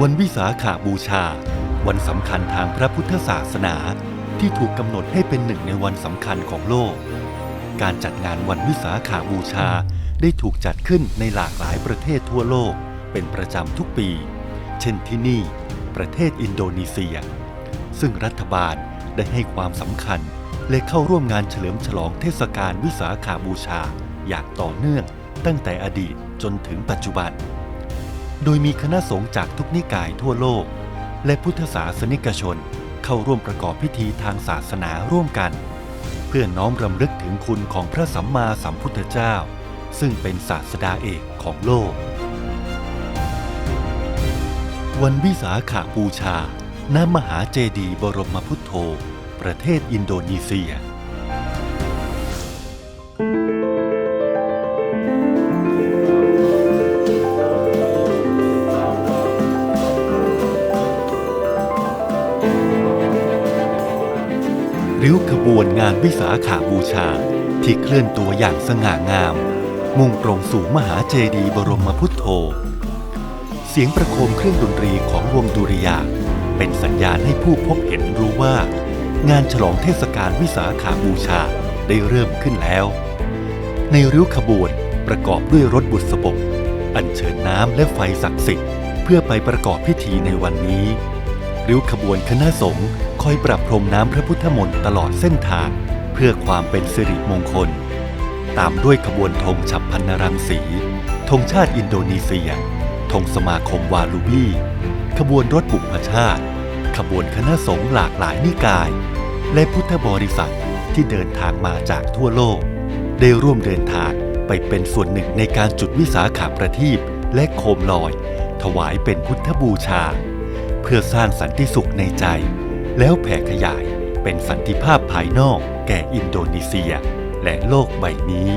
วันวิสาขาบูชา วันสำคัญทางพระพุทธศาสนาที่ถูกกำหนดให้เป็นหนึ่งในวันสำคัญของโลก การจัดงานวันวิสาขาบูชาได้ถูกจัดขึ้นในหลากหลายประเทศทั่วโลกเป็นประจำทุกปี เช่นที่นี่ ประเทศอินโดนีเซีย ซึ่งรัฐบาลได้ให้ความสำคัญและเข้าร่วมงานเฉลิมฉลองเทศกาลวิสาขาบูชา อย่างต่อเนื่องตั้งแต่อดีตจนถึงปัจจุบัน โดยมีคณะสงฆ์จากทุกนิกายทั่วโลก และพุทธศาสนิกชนเข้าร่วมประกอบพิธีทางศาสนาร่วมกัน เพื่อน้อมรำลึกถึงคุณของพระสัมมาสัมพุทธเจ้า ซึ่งเป็นศาสดาเอกของโลก วันวิสาขาบูชา ณ มหาเจดีย์บรมพุทโธ ประเทศอินโดนีเซีย ขบวนงานวิสาขาบูชา ที่เคลื่อนตัวอย่างสง่างาม มุ่งตรงสู่มหาเจดีย์บรมพุทโธ เสียงประโคมเครื่องดนตรีของวงดุริยางเป็นสัญญาณให้ผู้พบเห็นรู้ว่า งานฉลองเทศกาลวิสาขาบูชาได้เริ่มขึ้นแล้ว ในริ้วขบวนประกอบด้วยรถบุษบก อัญเชิญน้ำและไฟศักดิ์สิทธิ์เพื่อไปประกอบพิธีในวันนี้ ริ้วขบวนคณะสงฆ์ คอยปรับพรมน้ำพระพุทธมนต์ตลอดเส้นทาง เพื่อความเป็นสิริมงคล ตามด้วยขบวนธงฉับพันนรังสีธงชาติอินโดนีเซียธงสมาคมวาลูบี้ขบวนรถบุพชาติ ขบวนคณะสงฆ์หลากหลายนิกาย และพุทธบริษัทที่เดินทางมาจากทั่วโลก ได้ร่วมเดินทางไปเป็นส่วนหนึ่งในการจุดวิสาขาประทีปและโคมลอย ถวายเป็นพุทธบูชา เพื่อสร้างสันติสุขในใจ แล้วแผ่ขยายเป็นสันติภาพภายนอกแก่อินโดนีเซีย และโลกใบนี้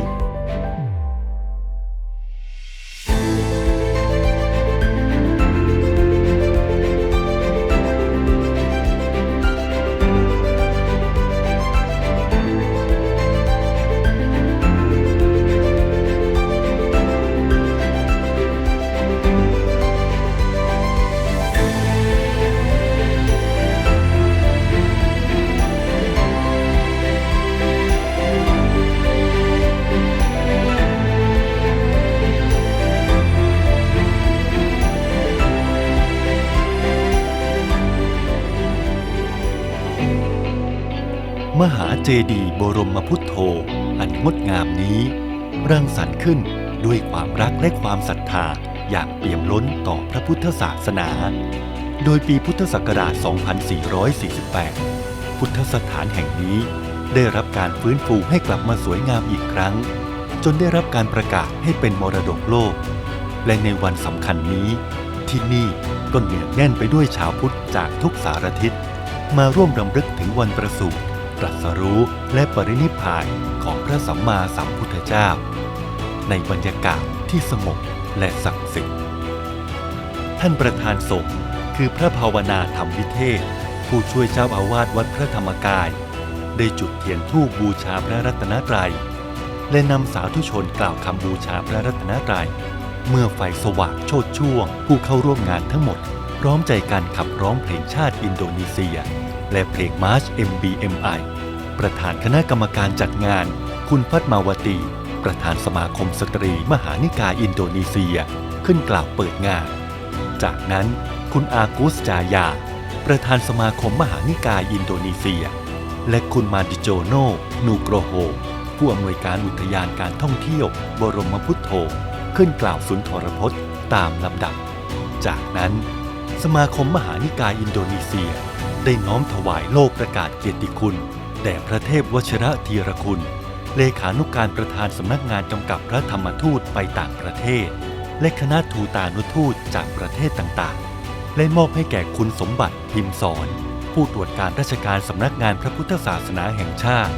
มหาเจดีย์บรมพุทโธ อันงดงามนี้รังสรรค์ขึ้นด้วยความรักและความศรัทธาอย่างเปี่ยมล้นต่อพระพุทธศาสนา โดยปีพุทธศักราช 2448 พุทธสถานแห่งนี้ได้รับการฟื้นฟูให้กลับมาสวยงามอีกครั้ง จนได้รับการประกาศให้เป็นมรดกโลก และในวันสำคัญนี้ ที่นี่ก็เหนืองแน่นไปด้วยชาวพุทธจากทุกสารทิศ มาร่วมรำลึกถึงวันประสูติ ตรัสรู้และปรินิพพานของพระสัมมาสัมพุทธเจ้า ในบรรยากาศที่สงบและศักดิ์สิทธิ์ท่านประธานสงฆ์คือพระภาวนาธรรมวิเทศ ผู้ช่วยเจ้าอาวาสวัดพระธรรมกาย ได้จุดเทียนธูปบูชาพระรัตนตรัย และนำสาธุชนกล่าวคำบูชาพระรัตนตรัย เมื่อไฟสว่างโชดช่วง ผู้เข้าร่วมงานทั้งหมด พร้อมใจกันขับร้องเพลงชาติอินโดนีเซีย และเพลงมาร์ช MBMI ประธานคณะกรรมการจัดงาน คุณพัฒมาวตี ประธานสมาคมสตรีมหานิกายอินโดนีเซีย ขึ้นกล่าวเปิดงาน จากนั้นคุณอากุสจายา ประธานสมาคมมหานิกายอินโดนีเซีย และคุณมาดิโจโนนูโกรโฮผู้อำนวยการอุทยานการท่องเที่ยว บรมพุทโธขึ้นกล่าวสุนทรพจน์ตามลำดับ จากนั้น สมาคมมหานิกายอินโดนีเซีย ได้น้อมถวายโลกประกาศเกียรติคุณ แด่พระเทพวชระธีรคุณ เลขานุการประธานสำนักงานกำกับพระธรรมทูตไปต่างประเทศ และคณะทูตานุทูตจากประเทศต่างๆ และมอบให้แก่คุณสมบัติพิมพ์สอน ผู้ตรวจการราชการสำนักงานพระพุทธศาสนาแห่งชาติ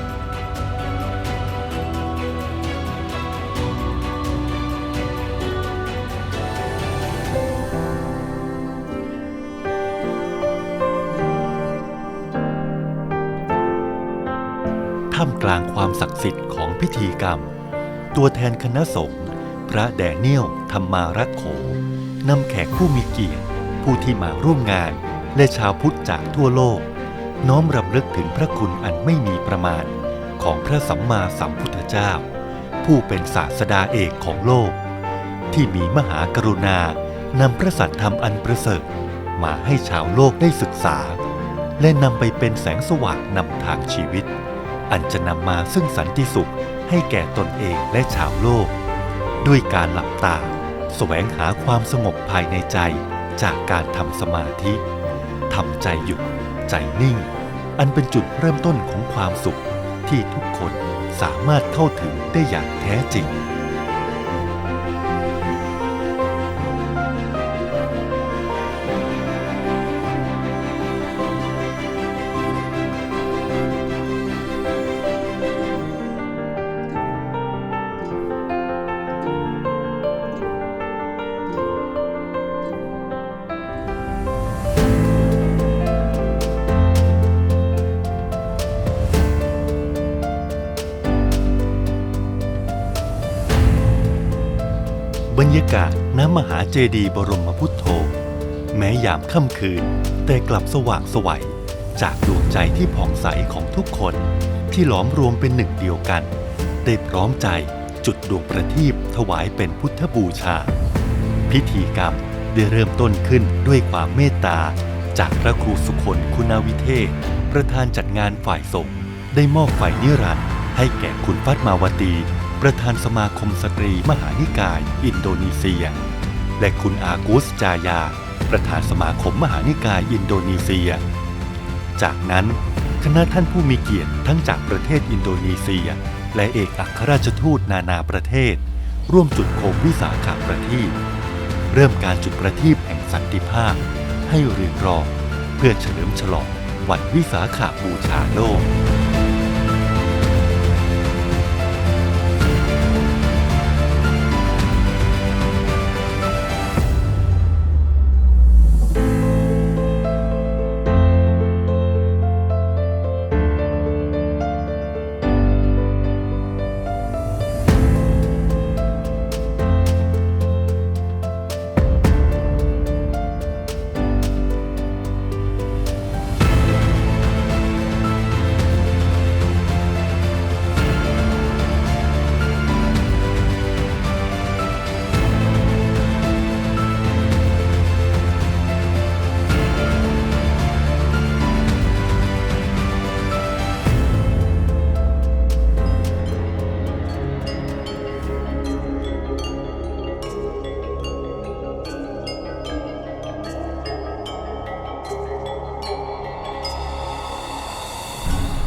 กลางความศักดิ์สิทธิ์ของพิธีกรรม ตัวแทนคณะสงฆ์พระแดเนียลธรรมารักโขนำแขกผู้มีเกียรติ ผู้ที่มาร่วมงาน และชาวพุทธจากทั่วโลก น้อมรำลึกถึงพระคุณอันไม่มีประมาณ ของพระสัมมาสัมพุทธเจ้า ผู้เป็นศาสดาเอกของโลก ที่มีมหากรุณานำพระสัตธรรมอันประเสริฐมาให้ชาวโลกได้ศึกษา และนำไปเป็นแสงสว่างนำทางชีวิต อันจะนำมาซึ่งสันติสุขให้แก่ตนเองและชาวโลก ด้วยการหลับตาแสวงหาความสงบภายในใจจากการทำสมาธิทำใจหยุด ใจนิ่ง อันเป็นจุดเริ่มต้นของความสุขที่ทุกคนสามารถเข้าถึงได้อย่างแท้จริง บรรยากาศน้ำมหาเจดีย์บรมพุทโธ แม้ยามค่ำคืน แต่กลับสว่างสวัยจากดวงใจที่ผ่องใสของทุกคนที่หลอมรวมเป็นหนึ่งเดียวกัน ได้พร้อมใจจุดดวงประทีปถวายเป็นพุทธบูชา พิธีกรรมได้เริ่มต้นขึ้นด้วยความเมตตา จากพระครูสุคนคุณาวิเทศ ประธานจัดงานฝ่ายสงฆ์ได้มอบไฟนิรันดร์ให้แก่คุณฟัตมาวตี ประธานสมาคมสตรีมหานิกาย อินโดนีเซีย และคุณอากุสจายา ประธานสมาคมมหานิกายอินโดนีเซีย จากนั้นคณะท่านผู้มีเกียรติทั้งจากประเทศอินโดนีเซีย และเอกอัครราชทูตนานาประเทศ ร่วมจุดโคมวิสาขาประทีปเริ่มการจุดประทีปแห่งสันติภาพ ให้เรืองรองเพื่อเฉลิมฉลองวันวิสาขาบูชาโลก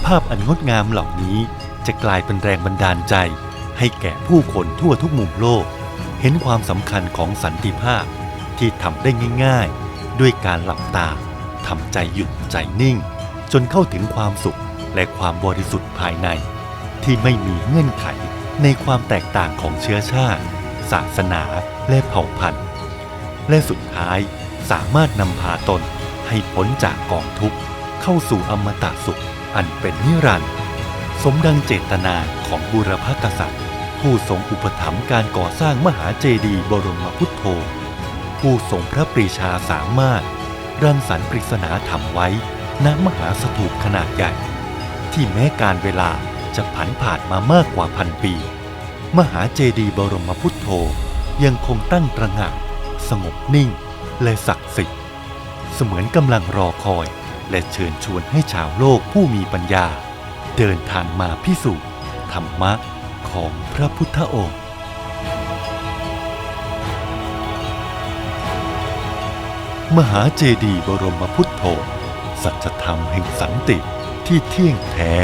ภาพอันงดงามเหล่านี้จะกลายเป็นแรงบันดาลใจ ให้แก่ผู้คนทั่วทุกมุมโลก เห็นความสำคัญของสันติภาพที่ทำได้ง่าย ๆ ด้วยการหลับตาทำใจหยุดใจนิ่ง จนเข้าถึงความสุขและความบริสุทธิ์ภายใน ที่ไม่มีเงื่อนไขในความแตกต่างของเชื้อชาติ ศาสนาและเผ่าพันธุ์ และสุดท้ายสามารถนำพาตนให้พ้นจากกองทุกข์เข้าสู่อมตะสุข อันเป็นนิรันดร์สมดังเจตนาของบูรพกษัตริย์ ผู้ทรงอุปถัมภ์การก่อสร้างมหาเจดีย์บรมพุทโธ ผู้ทรงพระปรีชาสามารถ รังสรรค์ปริศนาธรรมไว้ณมหาสถูปขนาดใหญ่ ที่แม้การเวลาจะผันผ่านมามากกว่าพันปี มหาเจดีย์บรมพุทโธยังคงตั้งตระหง่านสงบนิ่งและศักดิ์สิทธิ์เสมือนกำลังรอคอย และเชิญชวนให้ชาวโลกผู้มีปัญญา เดินทางมาพิสูจน์ธรรมะของพระพุทธองค์ มหาเจดีย์บรมพุทธโธสัจธรรมแห่งสันติที่เที่ยงแท้